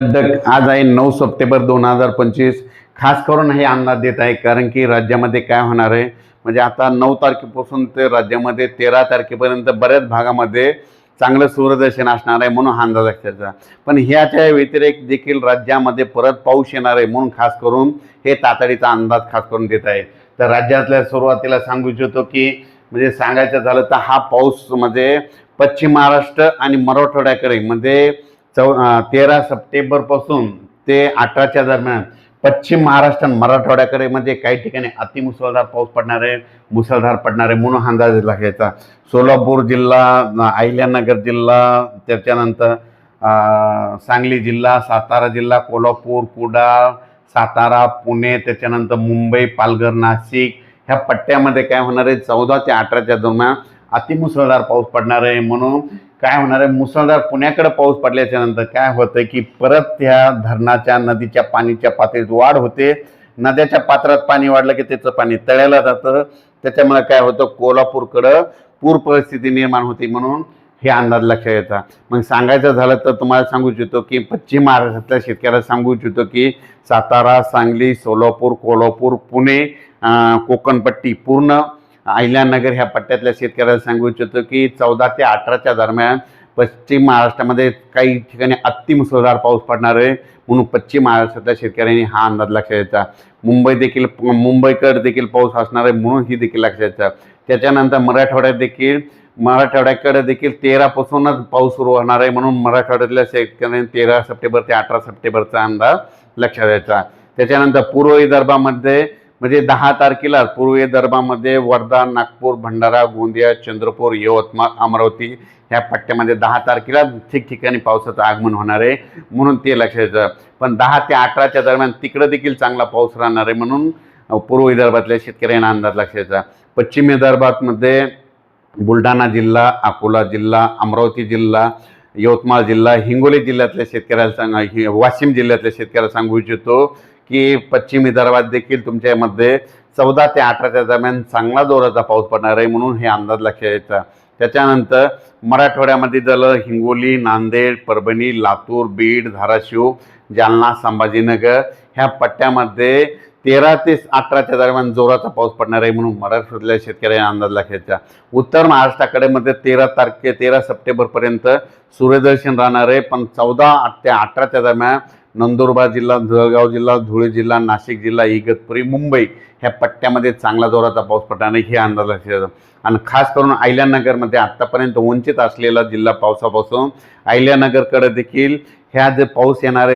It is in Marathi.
आज आहे नऊ सप्टेंबर दोन हजार पंचवीस. खास करून हे अंदाज देत आहे कारण की राज्यामध्ये काय होणार आहे? म्हणजे आता नऊ तारखेपासून ते राज्यामध्ये तेरा तारखेपर्यंत बऱ्याच भागामध्ये चांगलं सूर्यदर्शन असणार आहे म्हणून हा अंदाज लक्षाचा पण ह्याच्या व्यतिरिक्त देखील राज्यामध्ये परत पाऊस येणार आहे म्हणून खास करून हे तातडीचा अंदाज खास करून देत आहे. तर राज्यातल्या सुरुवातीला सांगू इच्छितो की म्हणजे सांगायचं झालं तर हा पाऊस म्हणजे पश्चिम महाराष्ट्र आणि मराठवाड्याकडे म्हणजे चौ तेरा सप्टेंबरपासून ते अठराच्या दरम्यान पश्चिम महाराष्ट्र मराठवाड्याकडे म्हणजे काही ठिकाणी अतिमुसळधार पाऊस पडणार आहे मुसळधार पडणार आहे म्हणून अंदाज लागायचा. सोलापूर जिल्हा अहिल्यानगर जिल्हा त्याच्यानंतर सांगली जिल्हा सातारा जिल्हा कोल्हापूर कुडाळ सातारा पुणे त्याच्यानंतर मुंबई पालघर नाशिक ह्या पट्ट्यामध्ये काय होणार आहे? चौदा ते अठराच्या दरम्यान अतिमुसळधार पाऊस पडणार आहे म्हणून काय होणार आहे? मुसळधार पुण्याकडे पाऊस पडल्याच्या नंतर काय होतं की परत त्या धरणाच्या नदीच्या पाणीच्या पातळीत वाढ होते. नद्याच्या पात्रात पाणी वाढलं की त्याचं पाणी तळ्याला जातं. त्याच्यामुळे काय होतं? कोल्हापूरकडं पूर परिस्थिती निर्माण होती म्हणून हे अंदाज लक्षात येतात मग सांगायचं झालं तर तुम्हाला सांगू इच्छितो की पश्चिम महाराष्ट्रातल्या शेतकऱ्याला सांगू इच्छितो की सातारा सांगली सोलापूर कोल्हापूर पुणे कोकणपट्टी पूर्ण अहिल्यानगर ह्या पट्ट्यातल्या शेतकऱ्याला सांगू इच्छितो की चौदा ते अठराच्या दरम्यान पश्चिम महाराष्ट्रामध्ये काही ठिकाणी अतिमुसळधार पाऊस पडणार आहे. म्हणून पश्चिम महाराष्ट्रातल्या शेतकऱ्यांनी हा अंदाज लक्षात घ्यायचा. मुंबई देखील मुंबईकडे देखील पाऊस असणार आहे म्हणून ही देखील लक्षात घ्यायचा. त्याच्यानंतर मराठवाड्यात देखील मराठवाड्याकडे देखील तेरापासूनच पाऊस सुरू होणार आहे म्हणून मराठवाड्यातल्या शेतकऱ्यांनी तेरा सप्टेंबर ते अठरा सप्टेंबरचा अंदाज लक्षात घ्यायचा. त्याच्यानंतर पूर्व विदर्भामध्ये म्हणजे दहा तारखेला पूर्व विदर्भामध्ये वर्धा नागपूर भंडारा गोंदिया चंद्रपूर यवतमाळ अमरावती ह्या पट्ट्यामध्ये दहा तारखेला ठिकठिकाणी पावसाचं आगमन होणार आहे म्हणून ते लक्षात येतं. पण दहा ते अठराच्या दरम्यान तिकडं देखील चांगला पाऊस राहणार आहे म्हणून पूर्व विदर्भातल्या शेतकऱ्यांना अंदाज लक्षात घ्यायचा पश्चिम विदर्भातमध्ये बुलढाणा जिल्हा अकोला जिल्हा अमरावती जिल्हा यवतमाळ जिल्हा हिंगोली जिल्ह्यातल्या शेतकऱ्याला सांग वाशिम जिल्ह्यातल्या शेतकऱ्याला सांगू इच्छितो. की पश्चिम विदर्भात देखील तुमच्यामध्ये चौदा ते अठराच्या दरम्यान चांगला जोराचा पाऊस पडणार आहे म्हणून हे अंदाज लक्षात यायचा त्याच्यानंतर मराठवाड्यामध्ये झालं हिंगोली नांदेड परभणी लातूर बीड धाराशिव जालना संभाजीनगर ह्या पट्ट्यामध्ये तेरा ते अठराच्या दरम्यान जोराचा पाऊस पडणार आहे म्हणून मराठवाड्यातल्या शेतकऱ्यांना अंदाज लक्षायचा उत्तर महाराष्ट्राकडे मध्ये तेरा तारखे तेरा सप्टेंबरपर्यंत सूर्यदर्शन राहणार आहे. पण चौदा ते अठराच्या दरम्यान नंदुरबार जिल्हा जळगाव जिल्हा धुळे जिल्हा नाशिक जिल्हा इगतपुरी मुंबई ह्या पट्ट्यामध्ये चांगला जोराचा पाऊस पडणार हे अंदाज लक्षात आणि खास करून अहिल्यानगरमध्ये आत्तापर्यंत वंचित असलेला जिल्हा पावसापासून अहिल्यानगरकडे देखील ह्या जे पाऊस येणार आहे